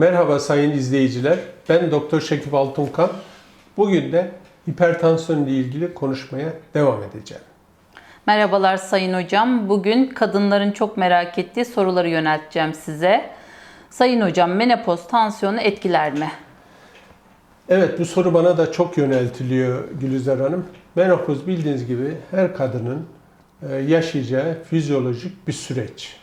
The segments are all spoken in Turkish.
Merhaba sayın izleyiciler. Ben Doktor Şekip Altunkan. Bugün de hipertansiyon ile ilgili konuşmaya devam edeceğim. Merhabalar Sayın Hocam. Bugün kadınların çok merak ettiği soruları yönelteceğim size. Sayın Hocam menopoz tansiyonu etkiler mi? Evet bu soru bana da çok yöneltiliyor Gülüzer Hanım. Menopoz bildiğiniz gibi her kadının e, yaşayacağı fizyolojik bir süreç.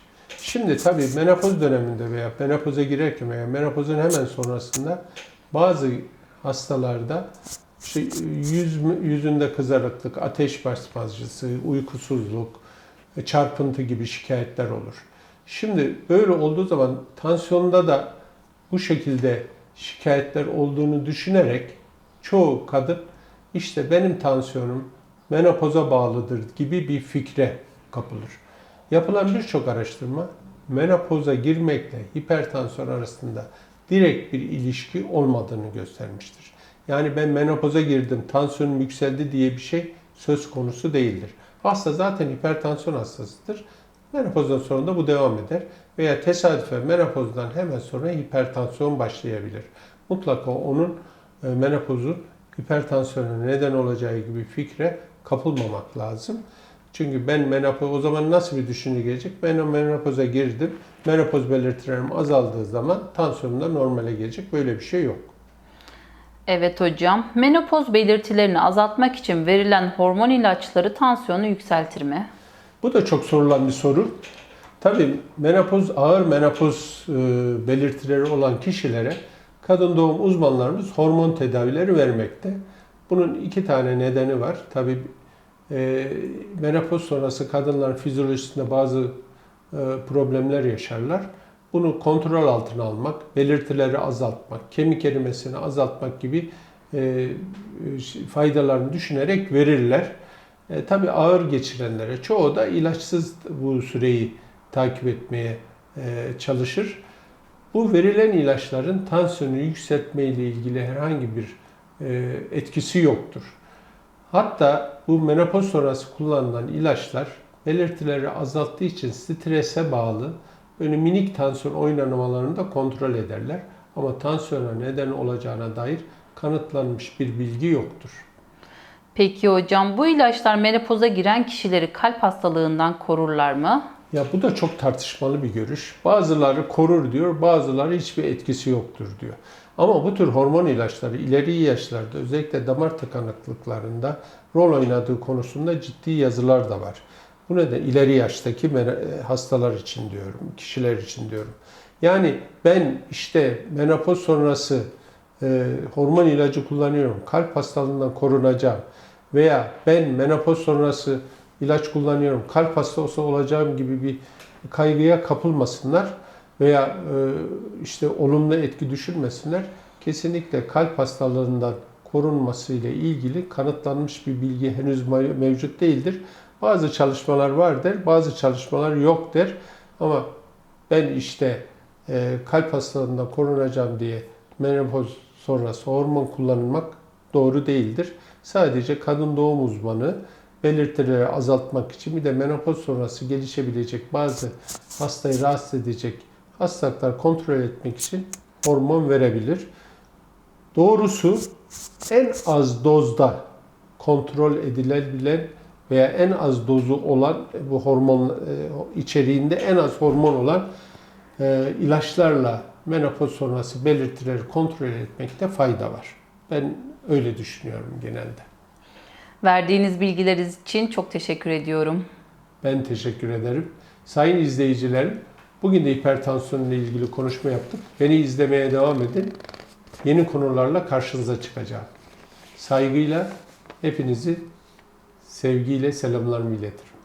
Şimdi tabii menopoz döneminde veya menopoza girerken veya menopozun hemen sonrasında bazı hastalarda işte yüz, yüzünde kızarıklık, ateş basmacısı, uykusuzluk, e, çarpıntı gibi şikayetler olur. Şimdi böyle olduğu zaman tansiyonda da bu şekilde şikayetler olduğunu düşünerek çoğu kadın işte benim tansiyonum menopoza bağlıdır gibi bir fikre kapılır. Yapılan birçok araştırma menopoza girmekle hipertansiyon arasında direkt bir ilişki olmadığını göstermiştir. Yani ben menopoza girdim, tansiyonum yükseldi diye bir şey söz konusu değildir. Hasta zaten hipertansiyon hastasıdır. Menopozdan sonra da bu devam eder. Veya tesadüfen menopozdan hemen sonra hipertansiyon başlayabilir. Mutlaka onun e, menopozun hipertansiyona neden olacağı gibi fikre kapılmamak lazım. Çünkü ben menopoz, o zaman nasıl bir düşünce gelecek? Ben o menopoza girdim, menopoz belirtilerim azaldığı zaman tansiyonum da normale gelecek. Böyle bir şey yok. Evet hocam. Menopoz belirtilerini azaltmak için verilen hormon ilaçları tansiyonu yükseltir mi? Bu da çok sorulan bir soru. Tabii menopoz, ağır menopoz e, belirtileri olan kişilere kadın doğum uzmanlarımız hormon tedavileri vermekte. Bunun iki tane nedeni var. Tabii e, menopoz sonrası kadınların fizyolojisinde bazı e, problemler yaşarlar. Bunu kontrol altına almak, belirtileri azaltmak, kemik erimesini azaltmak gibi e, faydalarını düşünerek verirler. E, tabii ağır geçirenlere çoğu da ilaçsız bu süreyi takip etmeye e, çalışır. Bu verilen ilaçların tansiyonu yükseltme ile ilgili herhangi bir e, etkisi yoktur. Hatta bu menopoz sonrası kullanılan ilaçlar belirtileri azalttığı için strese bağlı böyle minik tansiyon oynanmalarını da kontrol ederler. Ama tansiyona neden olacağına dair kanıtlanmış bir bilgi yoktur. Peki hocam bu ilaçlar menopoza giren kişileri kalp hastalığından korurlar mı? Ya bu da çok tartışmalı bir görüş. Bazıları korur diyor, bazıları hiçbir etkisi yoktur diyor. Ama bu tür hormon ilaçları ileri yaşlarda özellikle damar tıkanıklıklarında rol oynadığı konusunda ciddi yazılar da var. Bu neden ileri yaştaki hastalar için diyorum, kişiler için diyorum. Yani ben işte menopoz sonrası e, hormon ilacı kullanıyorum, kalp hastalığından korunacağım veya ben menopoz sonrası ilaç kullanıyorum, kalp hastası olacağım gibi bir kaygıya kapılmasınlar veya e, işte olumlu etki düşürmesinler. Kesinlikle kalp hastalığından korunması ile ilgili kanıtlanmış bir bilgi henüz mevcut değildir. Bazı çalışmalar var der, bazı çalışmalar yok der. Ama ben işte e, kalp hastalığından korunacağım diye menopoz sonrası hormon kullanmak doğru değildir. Sadece kadın doğum uzmanı belirtileri azaltmak için bir de menopoz sonrası gelişebilecek bazı hastayı rahatsız edecek hastalıklar kontrol etmek için hormon verebilir. Doğrusu en az dozda kontrol edilebilen veya en az dozu olan bu hormon e, içeriğinde en az hormon olan e, ilaçlarla menopoz sonrası belirtileri kontrol etmekte fayda var. Ben öyle düşünüyorum genelde. Verdiğiniz bilgiler için çok teşekkür ediyorum. Ben teşekkür ederim. Sayın izleyicilerim, bugün de hipertansiyon ile ilgili konuşma yaptık. Beni izlemeye devam edin. Yeni konularla karşınıza çıkacağım. Saygıyla hepinizi sevgiyle selamlarımı iletirim.